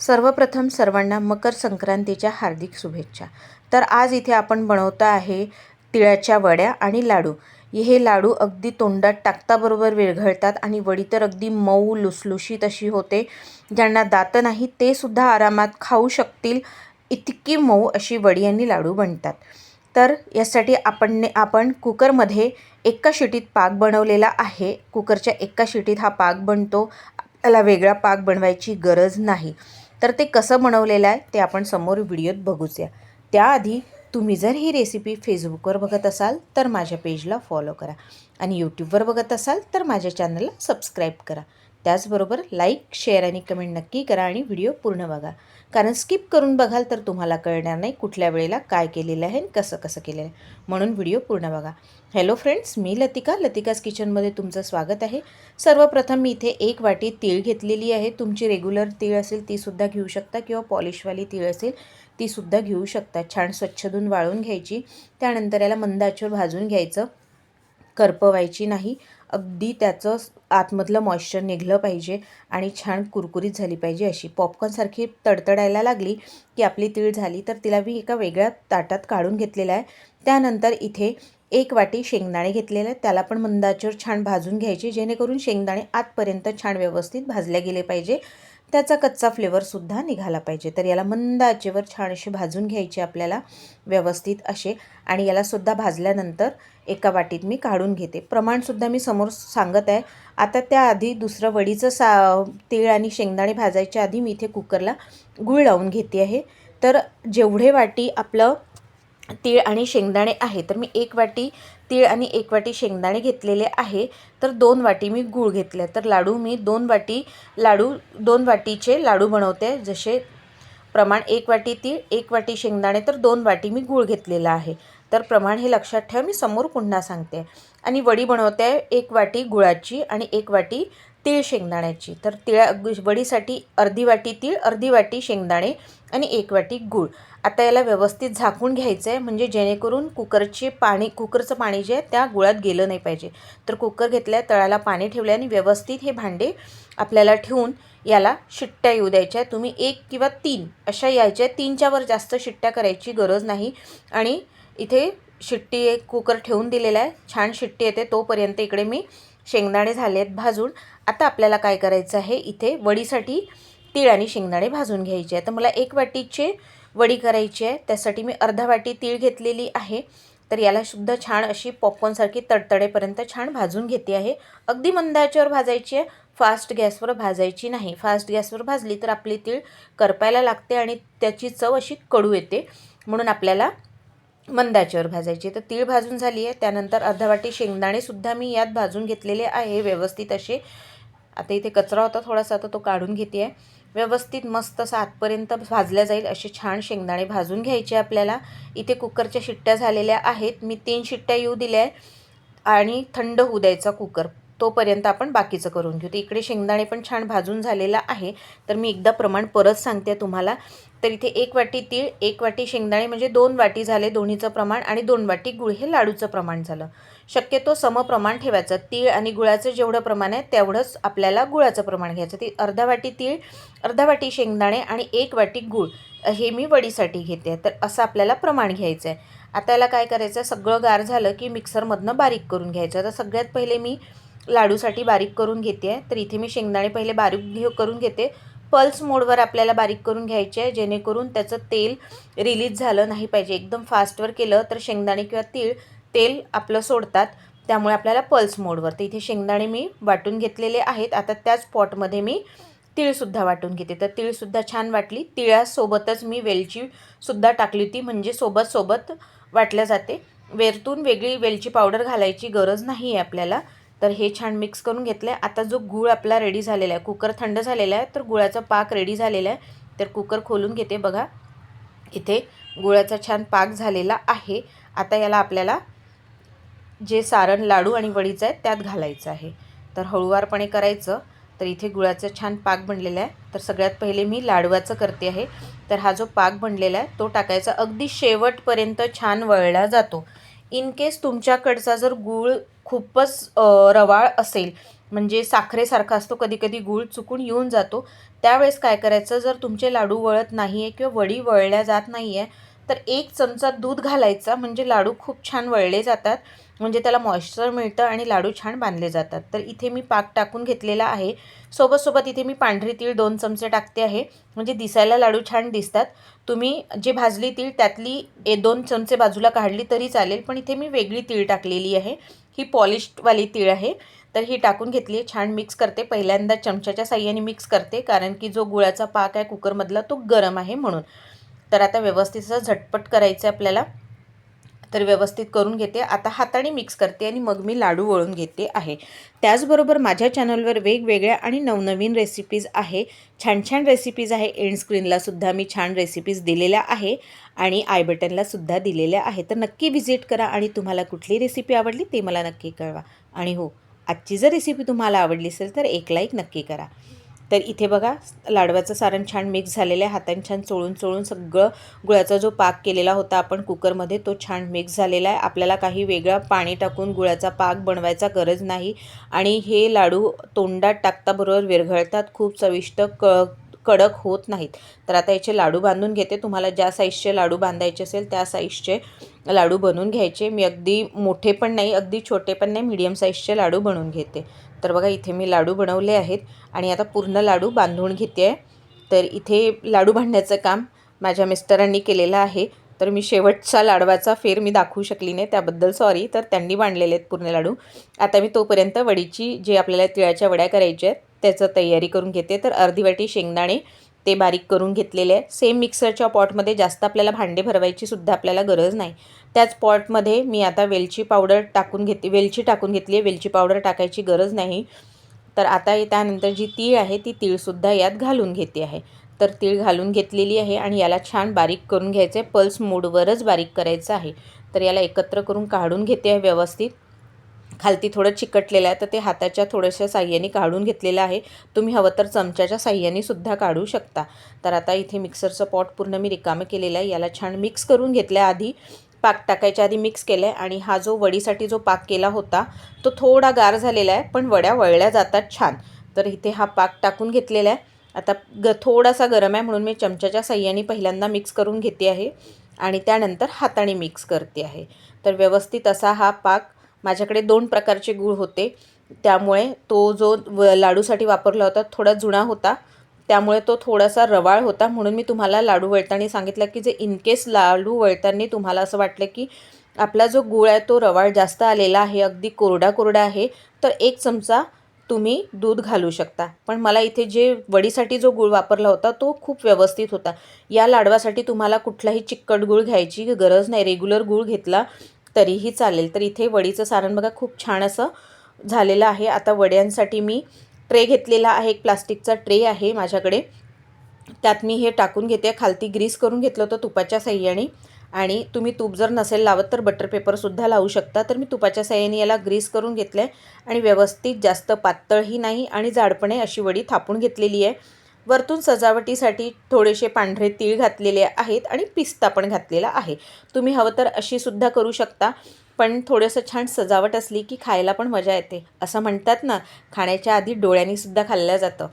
सर्वप्रथम सर्वांना मकर संक्रांतीच्या हार्दिक शुभेच्छा. तर आज इथे आपण बनवतो आहे तिळाच्या वड्या आणि लाडू. हे लाडू अगदी तोंडात टाकताबरोबर विरघळतात आणि वडी तर अगदी मऊ लुसलुशीत अशी होते. ज्यांना दातं नाही ते सुद्धा आरामात खाऊ शकतील. इतकी मऊ अशी वडी आणि लाडू बनतात. तर यासाठी आपण आपण कुकरमध्ये एका शिटीत पाक बनवलेला आहे. कुकरच्या एका शिटीत हा पाक बनतो. त्याला वेगळा पाक बनवायची गरज नाही. तर ते कसं बनवलेलं आहे ते आपण समोर व्हिडिओत बघूच या त्याआधी तुम्ही जर ही रेसिपी फेसबुकवर बघत असाल तर माझ्या पेजला फॉलो करा. आणि यूट्यूबवर बघत असाल तर माझ्या चॅनलला सबस्क्राईब करा. त्याचबरोबर लाईक शेअर आणि कमेंट नक्की करा आणि व्हिडिओ पूर्ण बघा. कारण स्किप करून बघाल तर तुम्हाला कळणार नाही कुठल्या वेळेला काय केलेलं आहे आणि कसं कसं केलेलं आहे. म्हणून व्हिडिओ पूर्ण बघा. हॅलो फ्रेंड्स मी लतिका. लतिकाज किचनमध्ये तुमचं स्वागत आहे. सर्वप्रथम मी इथे एक वाटी तीळ घेतलेली आहे. तुमची रेग्युलर तीळ असेल तीसुद्धा घेऊ शकता किंवा पॉलिशवाली तीळ असेल तीसुद्धा घेऊ शकता. छान स्वच्छ धुवून वाळून घ्यायची. त्यानंतर याला मंदाचूर भाजून घ्यायचं. करपवायची नाही. अगदी त्याचं आतमधलं मॉइश्चर निघलं पाहिजे आणि छान कुरकुरीत झाली पाहिजे अशी. पॉपकॉर्नसारखी तडतडायला लागली की आपली तीळ झाली तर तिला मी एका वेगळ्या ताटात काढून घेतलेला आहे. त्यानंतर इथे एक वाटी शेंगदाणे घेतलेले आहेत. त्याला पण मंदाचर छान भाजून घ्यायचे जेणेकरून शेंगदाणे आतपर्यंत छान व्यवस्थित भाजले गेले पाहिजे. त्याचा कच्चा फ्लेवरसुद्धा निघाला पाहिजे. तर याला मंद आचेवर छान असे भाजून घ्यायचे आपल्याला व्यवस्थित असे. आणि यालासुद्धा भाजल्यानंतर एका वाटीत मी काढून घेते. प्रमाणसुद्धा मी समोर सांगत आहे. आता त्याआधी दुसरं वडीचं सा तीळ आणि शेंगदाणे भाजायच्या आधी मी इथे कुकरला गूळ लावून घेते आहे. तर जेवढे वाटी आपलं तीळ आणि शेंगदाणे आहे तर मी एक वाटी तीळ आणि एक वाटी शेंगदाणे घेतलेले आहे. तर दोन वाटी मी गूळ घेतले. तर लाडू मी दोन वाटी लाडू दोन वाटीचे लाडू बनवते. जसे प्रमाण एक वाटी तीळ एक वाटी शेंगदाणे तर दोन वाटी मी गूळ घेतलेला आहे. तर प्रमाण हे लक्षात ठेवा. मी समोर पुन्हा सांगते. आणि वडी बनवते एक वाटी गुळाची आणि एक वाटी तीळ शेंगदाण्याची. तर तिळा वडीसाठी अर्धी वाटी तीळ अर्धी वाटी शेंगदाणे आणि एक वाटी गूळ. आता याला व्यवस्थित झाकून घ्यायचं आहे म्हणजे जेणेकरून कुकरचे पाणी कुकरचं पाणी जे आहे त्या गुळात गेलं नाही पाहिजे. तर कुकर घेतलं आहे तळाला पाणी ठेवलं आणि व्यवस्थित हे भांडे आपल्याला ठेवून याला शिट्ट्या येऊ द्यायच्या. तुम्ही एक किंवा तीन अशा यायच्या तीनच्यावर जास्त शिट्ट्या करायची गरज नाही. आणि इथे शिट्टी एक कुकर ठेवून दिलेला आहे. छान शिट्टी येते तोपर्यंत इकडे मी शेंगदाणे झाले आहेत भाजून. आता आपल्याला काय करायचं आहे? इथे वडीसाठी तीळ आणि शेंगदाणे भाजून घ्यायचे आहे तर मला एक वाटीचे वडी करायची आहे. त्यासाठी मी अर्धा वाटी तीळ घेतलेली आहे. तर याला सुद्धा छान अशी पॉपकॉर्नसारखी तडतडेपर्यंत छान भाजून घेते आहे. अगदी मंदाच्यावर भाजायची आहे. फास्ट गॅसवर भाजायची नाही. फास्ट गॅसवर भाजली तर आपली तीळ करपायला लागते आणि त्याची चव अशी कडू येते. म्हणून आपल्याला मंदाच्यावर भाजायची. तर तीळ भाजून झाली आहे. त्यानंतर अर्धा वाटी शेंगदाणेसुद्धा मी यात भाजून घेतलेले आहे. व्यवस्थित असे आता इथे कचरा होता थोडासा तर तो काढून घेते आहे. व्यवस्थित मस्त असं आतपर्यंत भाजल्या जाईल असे छान शेंगदाणे भाजून घ्यायचे आपल्याला. इथे कुकरच्या शिट्ट्या झालेल्या आहेत. मी तीन शिट्ट्या येऊ दिल्या आहे. आणि थंड होऊ द्यायचा कुकर. तोपर्यंत आपण बाकीचं करून घेऊ. तर इकडे शेंगदाणे पण छान भाजून झालेला आहे. तर मी एकदा प्रमाण परत सांगते तुम्हाला. तर इथे एक वाटी तीळ एक वाटी शेंगदाणे म्हणजे दोन वाटी झाले दोन्हीचं प्रमाण आणि दोन वाटी गुळ. हे लाडूचं प्रमाण झालं. शक्यतो सम प्रमाण ठेवायचं. तीळ आणि गुळाचं जेवढं प्रमाण आहे तेवढंच आपल्याला गुळाचं प्रमाण घ्यायचं. ती अर्धा वाटी तीळ अर्धा वाटी शेंगदाणे आणि एक वाटी गुळ. हे मी वडीसाठी घेते. तर असं आपल्याला प्रमाण घ्यायचं आहे आता याला काय करायचं सगळं गार झालं की मिक्सरमधनं बारीक करून घ्यायचं. तर सगळ्यात पहिले मी लाडूसाठी बारीक करून घेते. आहे तर इथे मी शेंगदाणे पहिले बारीक घे करून घेते. पल्स मोडवर आपल्याला बारीक करून घ्यायचे आहे. जेणेकरून त्याचं तेल रिलीज झालं नाही पाहिजे. एकदम फास्टवर केलं तर शेंगदाणे किंवा तीळ तेल आपलं सोडतात. त्यामुळे आपल्याला पल्स मोडवर. तर इथे शेंगदाणे मी वाटून घेतलेले आहेत. आता त्याच पॉटमध्ये मी तीळसुद्धा वाटून घेते. तर तीळसुद्धा छान वाटली. तिळासोबतच मी वेलचीसुद्धा टाकली होती. म्हणजे सोबत सोबत वाटल्या जाते. वेरतून वेगळी वेलची पावडर घालायची गरज नाही आहे आपल्याला. तर हे छान मिक्स करून घेतलं आहे आता जो गूळ आपला रेडी झालेला आहे कुकर थंड झालेला आहे तर गुळाचा पाक रेडी झालेला आहे. तर कुकर खोलून घेते बघा. इथे गुळाचा छान पाक झालेला आहे. आता याला आपल्याला जे सारण लाडू आणि वडीचं आहे त्यात घालायचं आहे. तर हळूवारपणे करायचं. तर इथे गुळाचं छान पाक बनलेला आहे. तर सगळ्यात पहिले मी लाडवाचं करते आहे. तर हा जो पाक बनलेला आहे तो टाकायचा. अगदी शेवटपर्यंत छान वळला जातो. इन केस तुमच्याकडचा जर गूळ खूपच रवाळ असेल म्हणजे साखरेसारखा असतो कधी कधी गूळ चुकून येऊन जातो त्यावेळेस काय करायचं जर तुमचे लाडू वळत नाही आहे किंवा वडी वळल्या जात नाही आहे तर एक चमचा दूध घालायचा म्हणजे लाडू खूप छान वळले जातात. म्हणजे त्याला मॉइश्चर मिळतं आणि लाडू छान बांधले जातात. तर इथे मी पाक टाकून घेतलेला आहे. सोबत इथे मी पांढरी तीळ दोन चमचे टाकते आहे. म्हणजे दिसायला लाडू छान दिसतात. तुम्ही जे भाजली तीळ त्यातली ए दोन चमचे बाजूला काढली तरी चालेल. पण इथे मी वेगळी तीळ टाकलेली आहे. ही पॉलिश्डवाली तीळ आहे. तर ही टाकून घेतली छान मिक्स करते. पहिल्यांदा चमच्याच्या साह्याने मिक्स करते. कारण की जो गुळाचा पाक आहे कुकरमधला तो गरम आहे म्हणून. तर आता व्यवस्थित असं झटपट करायचं आहे आपल्याला. तर व्यवस्थित करून घेते. आता हाताने मिक्स करते आणि मग मी लाडू वळून घेते आहे. त्याचबरोबर माझ्या चॅनलवर वेगवेगळ्या आणि नवनवीन रेसिपीज आहे. छान छान रेसिपीज आहे. एंड स्क्रीनलासुद्धा मी छान रेसिपीज दिलेल्या आहे. आणि आय बटनलासुद्धा दिलेल्या आहे. तर नक्की व्हिजिट करा आणि तुम्हाला कुठली रेसिपी आवडली ते मला नक्की कळवा. आणि हो आजची जर रेसिपी तुम्हाला आवडली असेल तर एक लाईक नक्की करा. तर इथे बघा लाडव्याचं सारण छान मिक्स झालेलं आहे. हाताने छान चोळून चोळून सगळं गुळाचा जो पाक केलेला होता आपण कुकरमध्ये तो छान मिक्स झालेला आहे. आपल्याला काही वेगळा पाणी टाकून गुळाचा पाक बनवायचा गरज नाही. आणि हे लाडू तोंडात टाकताबरोबर विरघळतात खूप चविष्ट क कडक होत नाहीत. तर आता याचे लाडू बांधून घेते. तुम्हाला ज्या साईजचे लाडू बांधायचे असेल त्या साईजचे लाडू बनवून घ्यायचे. मी अगदी मोठे पण नाही अगदी छोटे पण नाही मीडियम साईजचे लाडू बनवून घेते. तर बघा इथे मी लाडू बनवले आहेत आणि आता पूर्ण लाडू बांधून घेते आहे. तर इथे लाडू बांधण्याचं काम माझ्या मिस्टरांनी केलेलं आहे. तर मी शेवटचा लाडवाचा फेर मी दाखवू शकली नाही त्याबद्दल सॉरी तर त्यांनी बांधलेले आहेत पूर्ण लाडू. आता मी तोपर्यंत वडीची जे आपल्याला तिळाच्या वड्या करायच्या आहेत त्याचं तयारी करून घेते. तर अर्धी वाटी शेंगदाणे ते बारीक करून घेतलेले आहे सेम मिक्सरच्या पॉटमध्ये जास्त आपल्याला भांडे भरवायची सुद्धा आपल्याला गरज नाही. त्याच पॉटमध्ये मी आता वेलची पावडर टाकून घेते वेलची टाकून घेतली आहे. वेलची पावडर टाकायची गरज नाही. तर आता त्यानंतर जी तीळ आहे ती तीळसुद्धा यात घालून घेते आहे. तर तीळ घालून घेतलेली आहे आणि याला छान बारीक करून घ्यायचं. आहे पल्स मोडवरच बारीक करायचं आहे. तर याला एकत्र करून काढून घेते आहे व्यवस्थित. खालती थोडं चिकटलेलं आहे तर ते हाताच्या थोड्याशा साह्याने काढून घेतलेलं आहे. तुम्ही हवं तर चमच्याच्या साह्याने सुद्धा काढू शकता. तर आता इथे मिक्सरचं पॉट पूर्ण मी रिकामं केलेलं आहे. याला छान मिक्स करून घेतलं आहे आधी पाक टाकायच्या आधी मिक्स केलं आहे आणि हा जो वडीसाठी जो पाक केला होता तो थोडा गार झालेला आहे पण वड्या वळल्या जातात छान. तर इथे हा पाक टाकून घेतलेला आहे. आता ग थोडासा गरम आहे म्हणून मी चमच्याच्या साह्याने पहिल्यांदा मिक्स करून घेते आहे आणि त्यानंतर हाताने मिक्स करते आहे. तर व्यवस्थित असा हा पाक माझ्याकडे दोन प्रकारचे गूळ होते. त्यामुळे तो जो व लाडूसाठी वापरला होता थोडा जुना होता. त्यामुळे तो थोडासा रवाळ होता. म्हणून मी तुम्हाला लाडू वळताना सांगितलं की जे इनकेस लाडू वळताना तुम्हाला असं वाटलं की आपला जो गूळ आहे तो रवाळ जास्त आलेला आहे अगदी कोरडा कोरडा आहे तर एक चमचा तुम्ही दूध घालू शकता. पण मला इथे जे वडीसाठी जो गूळ वापरला होता तो खूप व्यवस्थित होता. या लाडवासाठी तुम्हाला कुठलाही चिकट गूळ घ्यायची गरज नाही. रेग्युलर गूळ घेतला तरीही चालेल. तर इथे वडीचं सारण बघा खूप छान असं झालेलं आहे. आता वड्यांसाठी मी ट्रे घेतलेला आहे. एक प्लास्टिकचा ट्रे आहे माझ्याकडे. त्यात मी हे टाकून घेते. खालती ग्रीस करून घेतलं होतं तुपाच्या साह्याने. आणि तुम्ही तूप जर नसेल लावत तर बटर पेपरसुद्धा लावू शकता. तर मी तुपाच्या साह्याने याला ग्रीस करून घेतलं आहे आणि व्यवस्थित जास्त पातळही नाही आणि जाडपणे अशी वडी थापून घेतलेली आहे. वरतून सजावटीसाठी थोडेसे पांढरे तीळ घातलेले आहेत आणि पिस्ता पण घातलेला आहे. तुम्ही हवं तर अशी सुद्धा करू शकता पण थोडंसं छान सजावट असली की खायला पण मजा येते. असं म्हणतात ना खाण्याच्या आधी डोळ्यांनी सुद्धा खाल्लं जातं.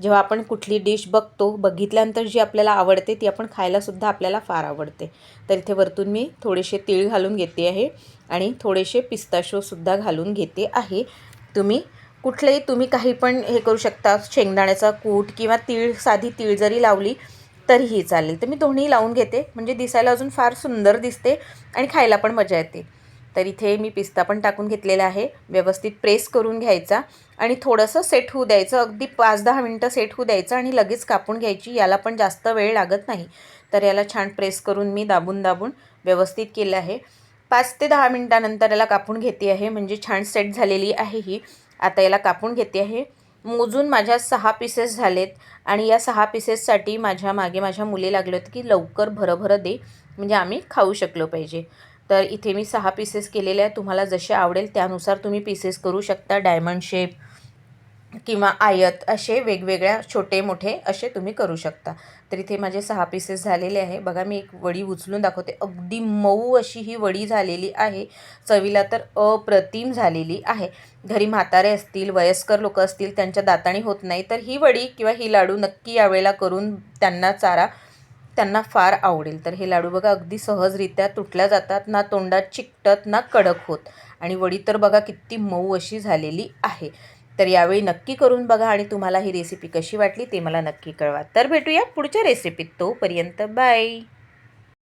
जेव्हा आपण कुठली डिश बघतो बघितल्यानंतर जी आपल्याला आवडते ती आपण खायलासुद्धा आपल्याला फार आवडते. तर इथे वरतून मी थोडेसे तीळ घालून घेते आहे आणि थोडेसे पिस्ताशोसुद्धा घालून घेते आहे. तुम्ही कुठलेही तुम्ही काही पण हे करू शकता शेंगदाण्याचा कूट किंवा तीळ साधी तीळ जरी लावली तरीही चालेल. तर मी दोन्ही लावून घेते. म्हणजे दिसायला अजून फार सुंदर दिसते आणि खायला पण मजा येते. तर इथे मी पिस्ता पण टाकून घेतलेला आहे. व्यवस्थित प्रेस करून घ्यायचा आणि थोडंसं सेट होऊ द्यायचं. अगदी पाच दहा मिनटं सेट होऊ द्यायचं आणि लगेच कापून घ्यायची. याला पण जास्त वेळ लागत नाही. तर याला छान प्रेस करून मी दाबून दाबून व्यवस्थित केलं आहे. पाच ते दहा मिनटानंतर याला कापून घेते आहे. म्हणजे छान सेट झालेली आहे ही. आता याला कापून घेते आहे. मोजून माझ्या सहा पीसेस झालेत आणि या सहा पीसेससाठी माझ्या मागे माझ्या मुली लागले होते की लवकर भरभरं दे. म्हणजे आम्ही खाऊ शकलो पाहिजे. तर इथे मी सहा पीसेस केलेले आहेत. तुम्हाला जसे आवडेल त्यानुसार तुम्ही पीसेस करू शकता. डायमंड शेप किंवा आयत असे वेगवेगळ्या छोटे मोठे असे तुम्ही करू शकता. तर इथे माझे सहा पीसेस झालेले आहे. बघा मी एक वडी उचलून दाखवते. अगदी मऊ अशी ही वडी झालेली आहे. चवीला तर अप्रतिम झालेली आहे. घरी म्हातारे असतील वयस्कर लोक असतील त्यांच्या दाताणी होत नाही तर ही वडी किंवा ही लाडू नक्की यावेळेला करून त्यांना चारा त्यांना फार आवडेल. तर हे लाडू बघा अगदी सहजरित्या तुटल्या जातात. ना तोंडात चिकटत ना कडक होत. आणि वडी तर बघा किती मऊ अशी झालेली आहे. तर यावेळी नक्की करून बघा आणि तुम्हाला ही रेसिपी कशी वाटली ते मला नक्की कळवा. तर भेटूया पुढच्या रेसिपीत तोपर्यंत बाय